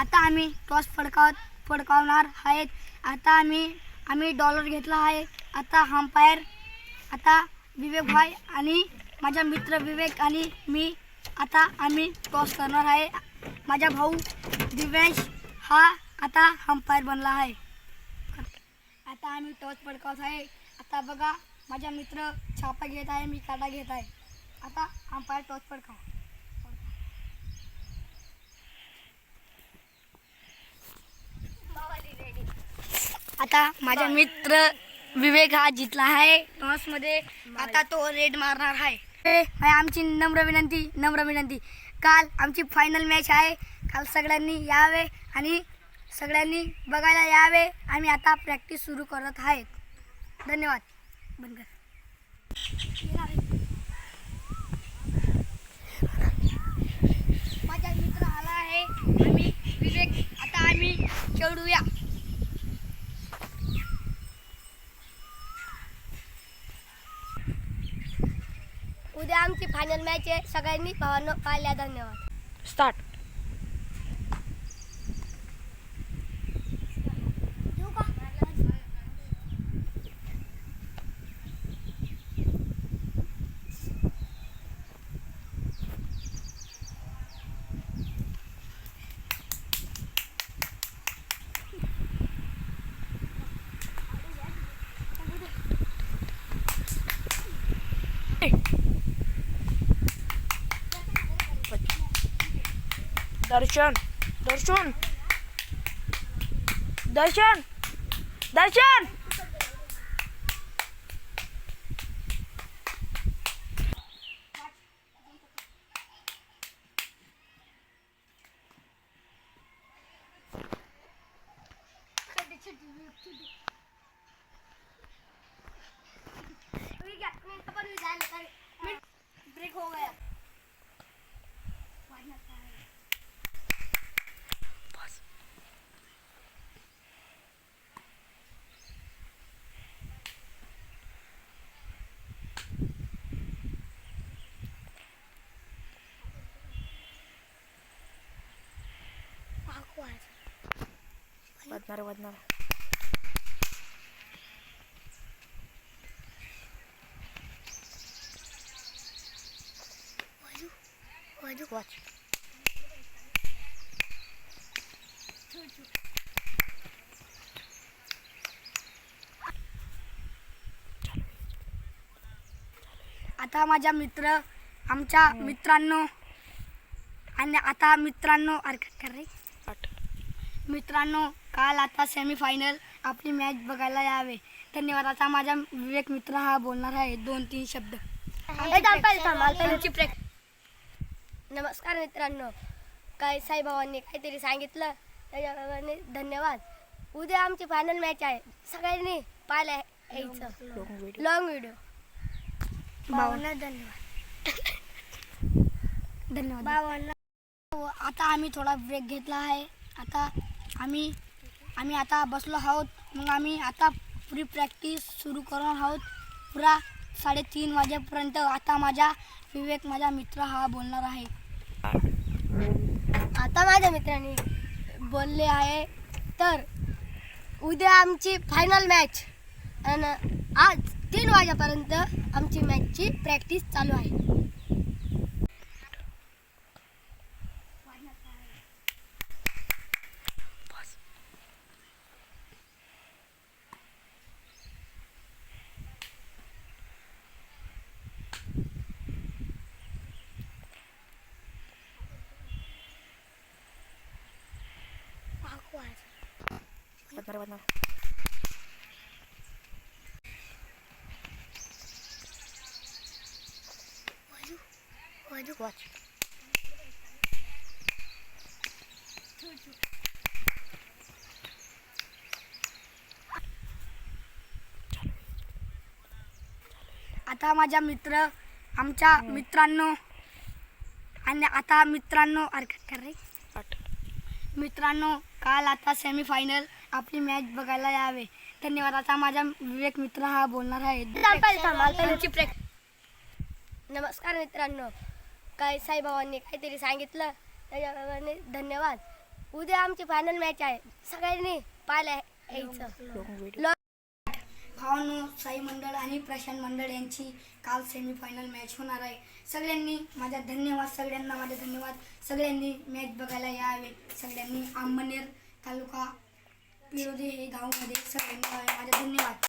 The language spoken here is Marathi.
आता आम्ही टॉस फडकावत फडकावणार आहेत. आता आम्ही आम्ही डॉलर घेतला आहे. आता हम्पायर आता विवेक भाई आणि माझा मित्र विवेक आणि मी आता आम्ही टॉस करणार आहे. माझा भाऊ दिव्यांश हा आता हम्पायर बनला आहे. आता आम्ही टॉस फडकावत आहे. आता बघा माझा मित्र छापा घेत आहे मी काटा घेत आहे. आता अंपायर टॉस फडकाव. आता माझा मित्र विवेक हा जितला आहे. टॉसमध्ये आता तो रेड मारणार आहे. हे आमची नम्र विनंती नम्र विनंती. काल आमची फायनल मॅच आहे. काल सगळ्यांनी यावे आणि सगळ्यांनी बघायला यावे. आम्ही आता प्रॅक्टिस सुरू करत आहेत. धन्यवाद. बनकर माझा मित्र आला आहे. आम्ही विवेक आता आम्ही खेळूया. उद्या आमची फायनल मॅच आहे. सगळ्यांनी भावांनो पाहिल्या. धन्यवाद. Start Darışan. Darışan. Darışan. Darışan. वाजणार वाजणार वाच. आता माझा मित्र आमच्या मित्रांनो आणि आता मित्रांनो अरे काय कर रे? मित्रांनो काल आता सेमीफायनल आपली मॅच बघायला यावे. धन्यवाद आता माझा विवेक मित्र हा बोलणार आहे दोन तीन शब्द. नमस्कार मित्रांनो. काय साईबाबांनी काहीतरी सांगितलं? त्याच्याप्रमाणे धन्यवाद. उद्या आमची फायनल मॅच आहे. सगळ्यांनी पाहायला यायचं. लॉंग व्हिडिओ भावांना धन्यवाद. धन्यवाद. हो, आता आम्ही थोडा ब्रेक घेतला आहे. आता आम्ही आम्ही आता बसलो आहोत. मग आम्ही आता पुरी प्रॅक्टिस सुरू करणार आहोत. पुरा साडेतीन वाजेपर्यंत आता माझा विवेक माझा मित्र हा बोलणार आहे. आता माझ्या मित्रांनी बोलले आहे. तर उद्या आमची फायनल मॅच आणि आज तीन वाजेपर्यंत आमची मॅचची प्रॅक्टिस चालू आहे. वाजणार वाच आता माझा मित्र आमच्या मित्रांनो आणि आता मित्रांनो अरे काय कर रे. आठ मित्रांनो काल आता सेमीफायनल आपली मॅच बघायला यावे. धन्यवाद आता माझा विवेक मित्र हा बोलणार आहे. नमस्कार मित्रांनो. काय साईबाबांनी काहीतरी सांगितलं? त्याच्याप्रमाणे धन्यवाद. उद्या आमची फायनल मॅच आहे. सगळ्यांनी पाहायला यायचं. भावांनो साई मंडळ आणि प्रशांत मंडळ यांची काल सेमीफायनल मॅच होणार आहे. सगळ्यांनी माझ्या धन्यवाद सगळ्यांना माझे धन्यवाद. सगळ्यांनी मॅच बघायला यावे. सगळ्यांनी आंबनेर तालुका पिरोदे हे गावामध्ये सगळ्यांनी माझा माझे धन्यवाद.